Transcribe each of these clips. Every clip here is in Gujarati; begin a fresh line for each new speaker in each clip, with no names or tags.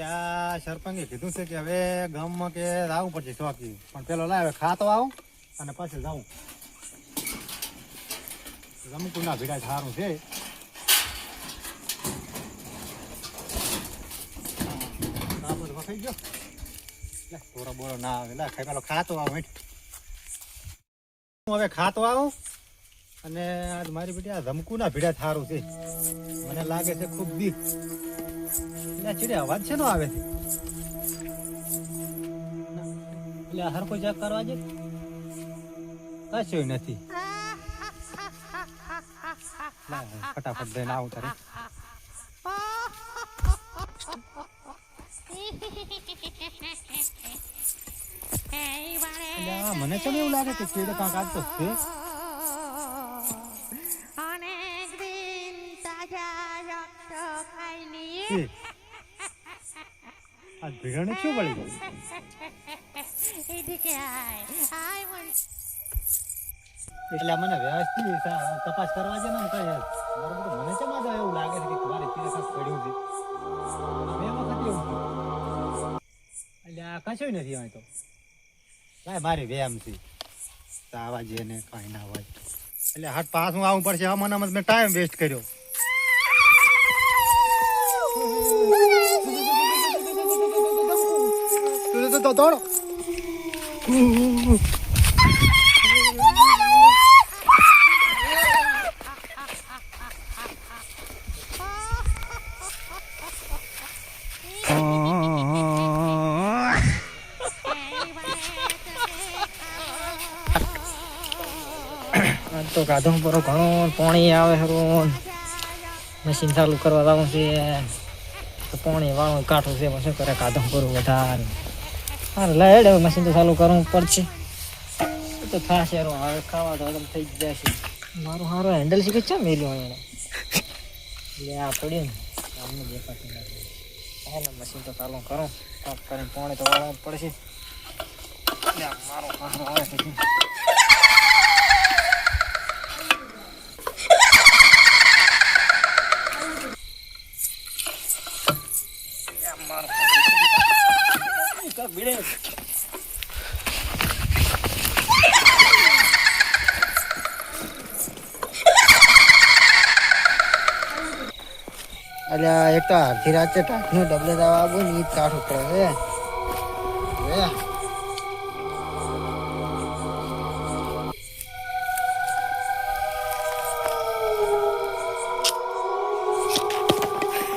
એટલે આ સરપંચે કીધું છે કે હવે ગામમાં કે આવવું પડશે ચોકી. પણ પેલો લાવે ખાતો આવું અને પછી જાઉં. રમકુના ભીડા સારું છે. બધું વખાઈ ગયો. બોરો બોરો ના ખાઈ પેલો ખાતો આવું હું હવે ખાતો આવું અને મારી બેટી આ રમકુના ભીડા સારું છે. મને લાગે છે ખૂબ દી એટલે ચીડે, અવાજ છે નો આવે છે? એટલે હર કોઈ ચેક કરવા છે કશું નથી. ફટાફટ જઈને આવું તારે. મને કેમ એવું લાગે કે ચીડે કાંક આવતો છે? છે આ ભીડને શું વળી એટલે મને વ્યવસ્થિત તપાસ કરવા છે ને કહે મને છે મારે એવું લાગે છે કે તમારે તીરસ પડ્યું છે? એટલે આ કશું નથી અહીં તો. ભાઈ મારે વ્યાયામથી આવા ને કાંઈ ના હોય. એટલે હાથ પાસ હું આવવું પડશે. આમાં મેં ટાઈમ વેસ્ટ કર્યો. તો દોડો.
તો ગાધો પર ઘણું પાણી આવે હરું મશીન ચાલુ કરવા જવું છે. પાણી વાળું કાઢું છે શું કરે ગાધો પર વધારે. હારે લાઈડ હવે મશીન તો ચાલુ કરવું પડશે. તો થાશે યાર હવે ખાવા તો હજમ થઈ જ જશે. મારું હારો હેન્ડલ શીખે છે મેલ્યો એને લે, આ પડ્યું ને. અમને દેખાતું નથી. ને મશીન તો ચાલુ કરો. કરીને પાણી તો વાળવું પડશે. મારો હારો આવે છે અલ્યા એક તો અડધી રાતે ટાંકનું ડબલે દવા આપું ને એ જ કાઢવું પડે હે હે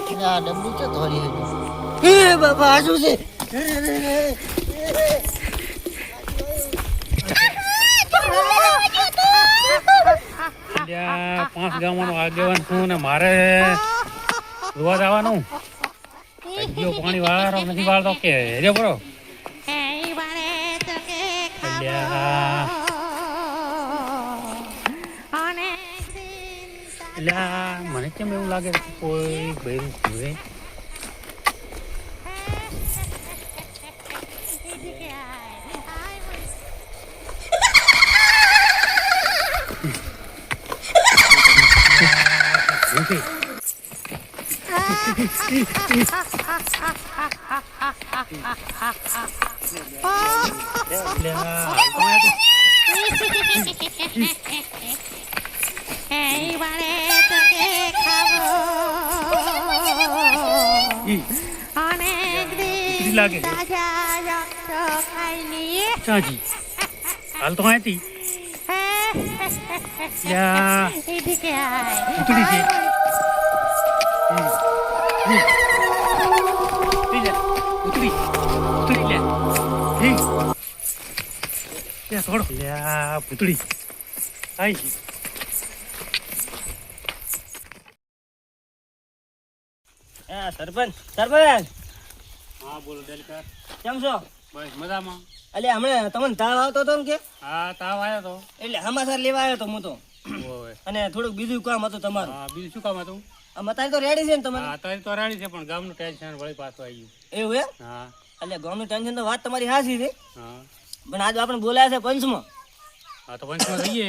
એટલે આ ડબલું છે? ધોરી એ બાપા શું છે?
પાંચ ગામનો આગેવાન છું ને મારે જોવા જવાનું. જો પાણી વાળો નથી વાળતો કે? હેજો બરો મને કેમ એવું લાગે કોઈ
ભાઈ Yeah.
ઉતરી લે ઉતરી ઉતરી લે. હે? લે થોડો. લે પૂતળી. આઈ
હા સરપંચ સરપંચ.
હા બોલો ડેલકર.
કેમ છો?
બસ મજામાં.
એટલે હમણાં તમને તાવ આવતો હતો ને કે?
હા તાવ આવ્યો તો.
એટલે હમાસર લેવા આવ્યો તો હું તો. અને થોડુંક બીજું કામ હતું તમારું.
હા બીજું શું કામ હતું?
અત્યારે તો રેડી છે ને તમારે?
હા અત્યારે તો રેડી છે પણ ગામનું ટેન્શન વળી પાછું આવી
એવું એમ?
હા.
એટલે ગામનું ટેન્શન તો વાત તમારી હાસી છે.
હા.
પણ આજે આપણે બોલાયા છે પંચમાં
હા તો પંચમાં જઈએ.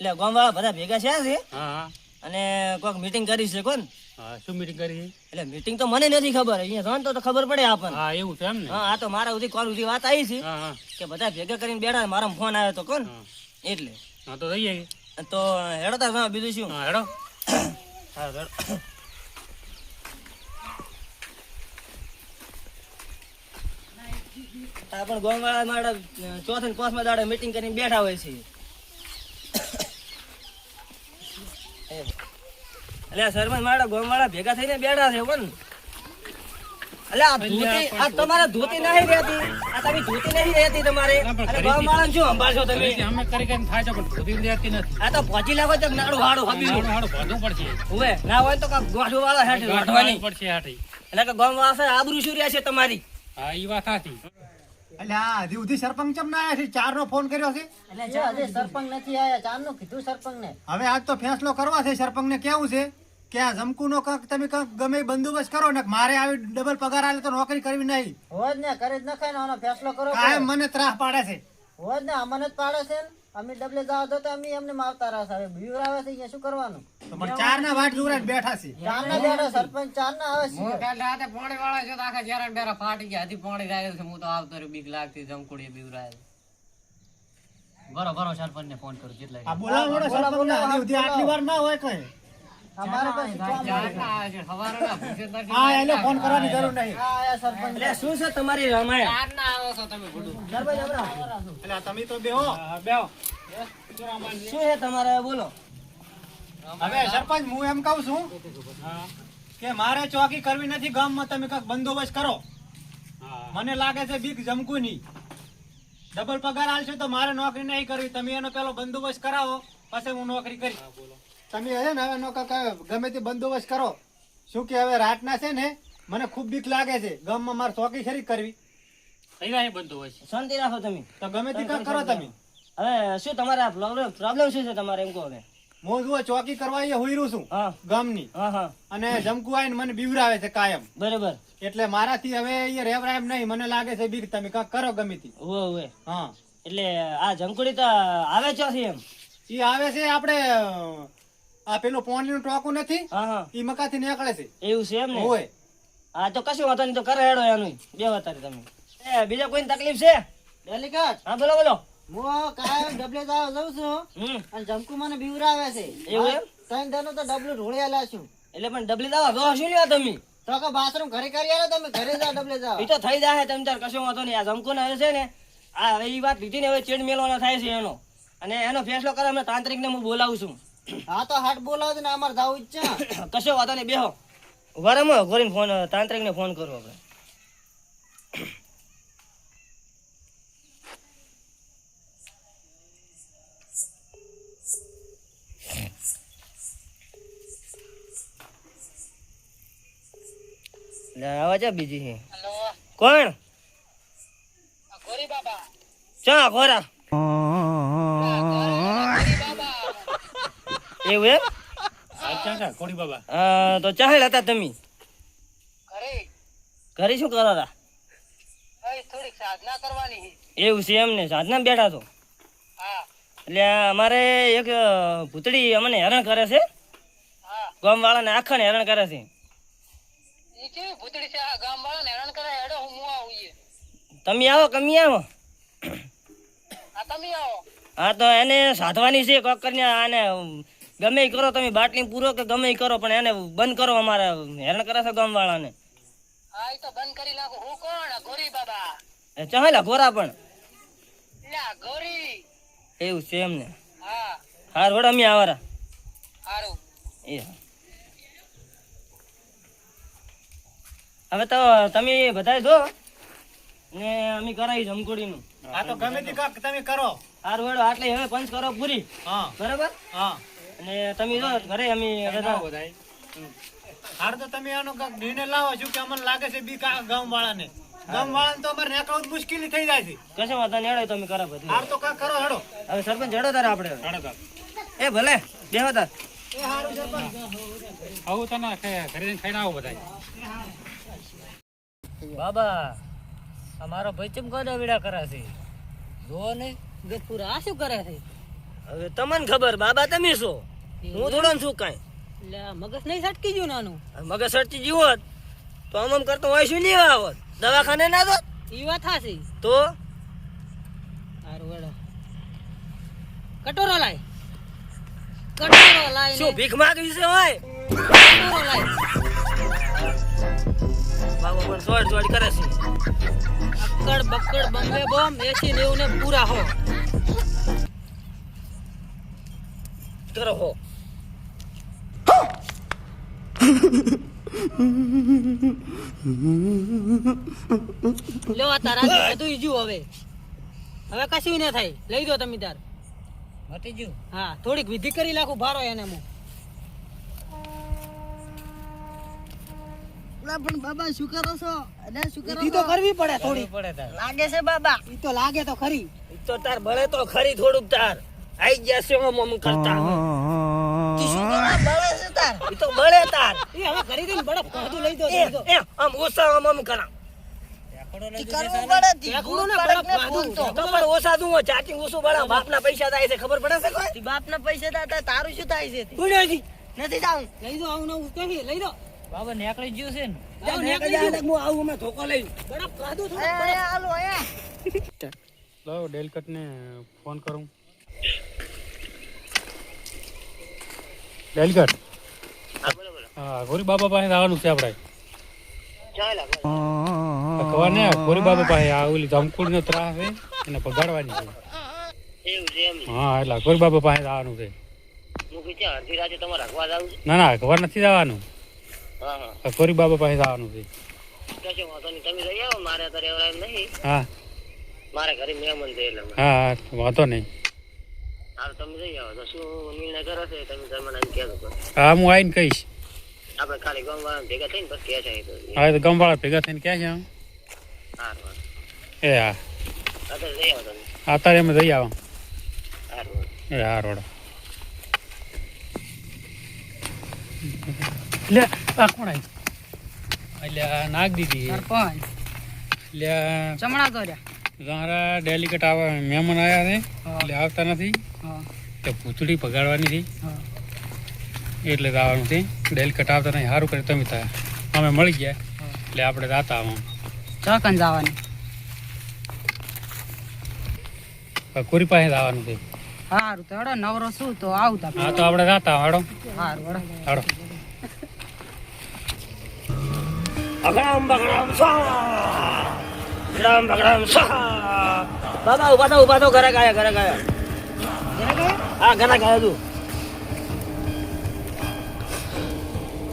એટલે ગામવાળા બધા ભેગા થયા છે.
હા હા.
અને કોઈક મીટિંગ કરી છે કોણ?
હા શું મીટિંગ કરી
એટલે મીટિંગ તો મને નથી ખબર. અહીંયા જોન તો તો ખબર પડે આપણને.
હા એવું છે એમ ને?
હા આ તો મારા સુધી કોલ સુધી વાત આવી છે.
હા હા.
કે બધા ભેગા કરીને બેઠા મારા ફોન આવ્યો તો કોણ? એટલે.
હા તો જઈએ.
તો હેડો તાર હા, બીજું શું?
હા હેડો.
હા, પણ ગોમવાળા મારા ચોથે પાંચમા દાડે મીટિંગ કરીને બેઠા હોય છે. એટલે સરપંચ મારા ગોમવાળા ભેગા થઈને બેઠા છે પણ આ ધોતી આ તમારા ધોતી નહીં રહેતી. આ તમે ધોતી નહીં રહેતી તમારે. અને ગોમવાળાને શું સંભાળશો તમે?
અમે કરી કરીને થાય છે પણ ધોતી લેતી નથી.
આ તો પહોંચી લાગો તો નાડું હાડું હબીનું
હાડું હાડું પડશે.
હવે ના હોય તો કાંઈક ગોઠવું વાળા હેઠ વાઢવાની
પડશે હાટી.
એટલે કે ગામ વાળા આબરૂ શું રહ્યા છે તમારી?
હા એ વાત સાચી
એટલે આ હજી સુધી સરપંચ ચમ ના આવ્યા છે? ચાર નો ફોન કર્યો છે?
એટલે જો હજી સરપંચ નથી આયા ચારનું કીધું સરપંચ ને
હવે આજ તો ફેસલો કરવા છે સરપંચ ને કેવું છે? કે આ જમકુ નો કાંક તમે કાંક ગમે એ બંદોબસ્ત કરો ને મારે આવી ડબલ પગાર આલે તો નોકરી કરવી નહીં.
હોજ ને કરી જ નખાય ને આનો ફેસલો કરો
કાયમ મને ત્રાસ પાડે છે.
હોજ ને અમને જ પાડે છે અમે ડબલે જાવ તો અમે એમને માવતા રહ્યા સાહેબ હવે બીવર આવે છે અહીંયા શું કરવાનું?
તો પણ ચાર ના વાટ જોરા બેઠા છે.
ચાર ના બેઠા સરપંચ ચાર ના આવે છે.
કાલે રાતે પાણી વાળા છે તો આખા જરા બેરા ફાટી ગયા. હતી પાણી લાગે છે હું તો આવતો રહ્યો બીક લાગતી જમકુડી બીવરાય બરો બરો સરપંચ ને ફોન કરું જેટલા
આ બોલાવો સરપંચ ને આટલી વાર ના હોય કઈ. ફોન કરવાની જરૂર નહીં.
આ આયા સરપંચ.
એટલે શું છે તમારી રામાયણ
ચાર ના આવો છો તમે બધું
સરપંચ હમણાં.
એટલે આ તમે તો બેહો.
બેહો.
શું છે તમારે? બોલો.
હવે સરપંચ હું એમ કહું છું કે મારે ચોકી કરવી નથી ગામમાં. તમે કંઈક બંદોબસ્ત કરો. મને લાગે છે બીક જમકું નહીં. ડબલ પગાર આલશો તો મારે નોકરી નહીં કરવી. તમે એનો પેલો બંદોબસ્ત કરાવો. પછી હું નોકરી કરી તમે હે ને હવે નો કાંઈક ગમે તે બંદોબસ્ત કરો. શું કે હવે રાતના છે ને મને ખૂબ બીક લાગે છે. ગામમાં મારે ચોકી ખરી કરવી.
જાય બંધ
શાંતિ રાખો તમે.
તો ગમે તે કાંઈક કરો તમે.
હવે શું તમારા પ્રોબ્લેમ પ્રોબ્લેમ શું છે તમારે એમ કહો હવે?
હું જુઓ ચોકી કરવા અહીંયા હુઈ છું
હા.
ગામની.
હા હા.
અને જમકુ આવીને મને બીવરાવે છે કાયમ.
બરોબર.
એટલે મારાથી હવે અહીંયા રેવરાય એમ નહીં મને લાગે છે બીક. તમે કાંઈક કરો ગમે તે.
ઓવે
હા.
એટલે આ જમકુડી તો આવે ચોથી એમ.
ઈ આવે છે આપણે આ પેલું પાણીનું ટોકું નથી
હા મકા
થી મકાથી નીકળે છે.
એવું છે એમ ને?
હોય.
હા તો કશું વાંધો નહીં તો કરે હેડો એનું. બે વાતારી તમે. એ બીજા કોઈને તકલીફ છે?
ડેલિકેટ
હા બોલો બોલો.
હું કાયમ ડબલે જાવ જઉં છું
હમ.
અને જમકુ મને બીવરાવે છે.
એવું એમ?
ત્રણ દાનો તો ડબલું ઢોળિયા છું
એટલે પણ ડબલી દાવા જો શું લેવા તમે?
તો કે બાથરૂમ ઘરે કરી આલો તમે ઘરે જાવ ડબલે જાઓ.
એ તો થઈ જાય તમે તાર કશું વાંધો નહીં. આ જમકુ ને હવે છે ને આ હવે ઈ વાત લીધી ને હવે ચેડ મેળવાનો થાય છે એનો. અને એનો ફેસલો કરે અમે તાંત્રિક ને હું બોલાવું છું.
હા તો હાટ બોલાવો ને અમારે જાવું જ છે.
કશો વાંધો નહીં બેહો. વરમ કરીને ફોન તાંત્રિક ને ફોન કરો આપણે. લે આવા છે બીજી છે કોણ? ચા ખોરા એવું એમ?
કોડી બાબા.
અ, તો ચાહેલ હતા તમે? ઘરે? શું કરો હતા એવું છે એમ ને સાધના બેઠા છો? એટલે અમારે એક ભૂતડી અમને હેરાન કરે છે. ગામ વાળાને આખા હેરાન કરે છે. તમે આવો કમી આવો. હા તો એને સાધવાની છે કોક કરીને આને ગમે એ કરો તમે બાટલી પૂરો કે ગમે કરો પણ એને બંધ કરો અમારે. હેરાન કરે છે ગામ વાળાને ચાહેલા ગોરા પણ. એવું છે એમને હાર વડ અમે આવારા. એ હવે તો તમે બધા જો. ને અમે કરાવી જમકોડીનું.
આ તો ગમે તે તમે કરો.
હાર વડ આટલી હવે પંચ કરો પૂરી.
હા.
બરાબર?
હા.
અને તમે જો ઘરે અમે બધા
બધાય
હાર તો તમે આનો કાંઈક નિર્ણય લાવો છો કે અમને લાગે છે બી ગામ વાળાને ગામ વાળાને તો અમારે નીકળવું મુશ્કેલી થઈ જાય છે.
કશે વાંધો નહીં હેડો તમે કરો બધું.
હાર તો કાંઈક કરો હેડો.
હવે સરપંચ હેડો તારે આપણે
હેડો તાર.
એ ભલે બેહો તાર.
આવું તને ઘરે જઈને ખાઈને આવો બધાય.
બાબા અમારો ભાઈ ચમ કોને વિડા કરે છે? જો ને
ગફુર આ શું કરે છે?
હવે તમને ખબર બાબા તમે છો? હું થોડો ને છું કાંઈ?
એટલે મગજ નહીં સટકી ગયું નાનું?
મગજ સટકી ગયું હોત તો આમ આમ કરતો હોય શું નહીં આવત દવાખાને ના તો
ઈ વાત હાસી
તો?
કટોરો લાય. કટોરો લાય
શું ભીખ માંગવી છે હોય?
કટોરો લાય.
બાબા પણ સોડ સોડ કરે છે.
અક્કડ બક્કડ બમ્બે બોમ એસી નેવું ને પૂરા હો.
કરો. રહો
લો આ તારા બધું ઈજુ હવે. હવે કશું ના થાય. લઈ દો તમે તાર.
મટી ગયું
હા થોડીક વિધિ કરી નાખું ભારો એને હું.
પણ બાબા શું કરો છો? અરે શું
વિધિ તો કરવી પડે થોડી.
પડે તાર.
લાગે છે બાબા?
ઈ તો લાગે તો ખરી.
તો તાર બળે તો ખરી થોડુંક તાર. આઈ ગયા છે ઓમ કરતા. બળે છે તાર? ઈ તો બળે તાર.
ઈ હવે કરી દઈને લઈ દો
એ આમ આમ આમ કરા છે ખબર પડે છે કોઈ?
બાપના પૈસા દાતા તારું શું થાય છે? નથી જાઉં.
લઈ દો આવું નવું કહી લઈ દો
બાબા નીકળી ગયું છે ને?
આવું નીકળી ગયું.
હું આવું અમે ધોકો લઈ
બડપ કાઢું થોડું બડપ.
લાવો ડેલકટ ને ફોન કરું. ડેલકટ હા ગોરી બાબા પાસે આવવાનું છે આપણે ખબર ને ગોરી બાબા પાસે આ ઓલી ધમકુડ નો ત્રાસ છે એને પગાડવાની છે. હા એટલે ગોરી બાબા પાસે આવવાનું છે. ના ના ખબર નથી જવાનું. ગોરી બાબા પાસે આવવાનું છે. હા.
મારા ઘરે મહેમાન છે એટલે.
હા વાંધો નહીં. હા હું આવીને કહીશ.
આપણે ખાલી ગામવાળા ભેગા થઈને પછી કહે છે.
હા તો ગામવાળા ભેગા થઈને ક્યાં છે. એ હા.
અત્યારે
અમે જઈ આવા. એ હા રોડ. લે આ કોણ આવી એટલે નાગ દીધી
સરપંચ.
એટલે આ
ચમડા તો રહ્યા
તમારા ડેલિકેટ આવા મહેમાન આવ્યા ને એટલે આવતા નથી. તો પૂતળી પગાડવાની હતી એટલે આવવાનું છે. ડેલિકેટ આવતા નહીં સારું કરે તમે ત્યાં અમે મળી ગયા. એટલે આપણે જાતા આવવાનું
ચોકન જવાનું.
કોરી પાસે જ આવવાનું છે?
સારું તો હડો નવરો શું તો આવતા
હા તો આપણે જાતા હડો.
સારું હડો.
હડો.
અગડામ બગડામ સ્વાહા. અગડામ ભગડામ બાબા ઊભા થા ઊભા થા ઘરે ગયા ઘરે ગયા. હા ઘરે ગયા તું.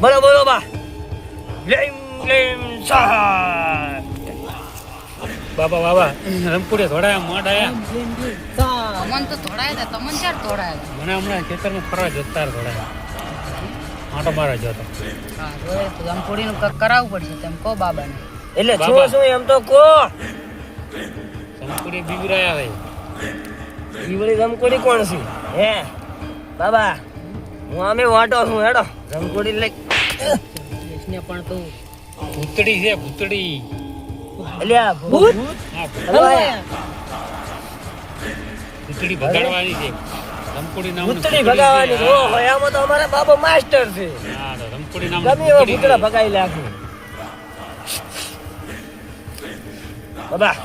બોલો બોલો બા. લેમ લેમ સ્વાહા.
બાબા બાબા રમપુડે થોડા મોડ આયા.
તો થોડાય હતા તમને ચાર થોડાય
મને હમણાં ખેતરમાં ફરવા જતા થોડા આટો મારા જતો.
હા કંઈક કરાવવું પડશે તેમ કહો બાબાને.
એટલે
છો
શું એમ તો કો
સંકુડી બીવરાયા ભાઈ
બીવરી રમકોડી કોણ છે? હે? બાબા હું આમે વાટો છું હેડો. રમકોડી લઈ.
ને પણ તો
ભૂતડી છે ભૂતડી.
એટલે આ ભૂત.
ભૂતડી ભગાડવાની છે. રમકોડી નામ
ભૂતડી ભગાવાની છે. ઓહો એમાં તો અમારા બાબો માસ્ટર છે.
હા તો નામ
ગમે એવા ભૂતડા ભગાઈ નાખે બાબા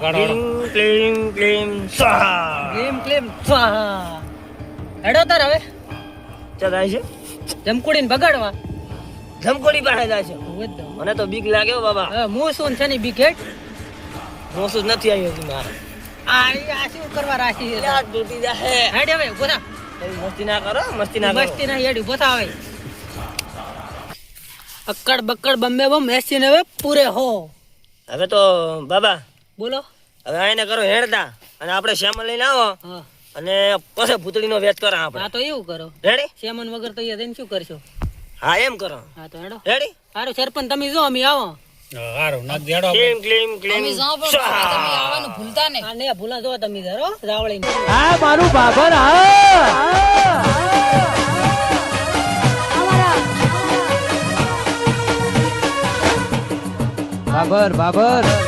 ક્લીમ ક્લીમ ક્લીમ સ્વાહા.
ક્લેમ ક્લેમ સ્વાહા. હેડો તાર હવે.
ચાલ જાય છે?
જમકુડીને બગાડવા
ધમકોડી પાસે જાય છે.
ઊભો જ દો.
મને તો બીક લાગે હો બાબા.
હું શું છે ની
મોસું જ નથી આવ્યું હજી મારે.
આ આ શું કરવા રાખી છે?
યાર તૂટી જાહે.
હેડ હવે
ઊભો મસ્તી ના કરો મસ્તી ના કરો.
મસ્તી ના હેડ ઊભો અક્કડ બક્કડ બમ્બે બમ એસી ને હવે પૂરે હો.
હવે તો બાબા
બોલો.
હવે આને કરો હેડતા અને આપણે શ્યામલ લઈને આવો.
હા.
અને પછી ભૂતળીનો વેચ કરો આપણે.
હા તો એવું કરો.
રેડી
શ્યામન વગર તો અહીંયા શું કરશો?
હા એમ કરો.
હા તો હેડો.
રેડી
સારું સરપંચ તમે જો અમે આવો.
હારું નાખ દેડો આપણે.
ક્લીમ ક્લીમ ક્લીમ સ્વાહા.
ભૂલતા ને ને ભૂલા જો તમે ધરો રાવળી
બાબર બાબર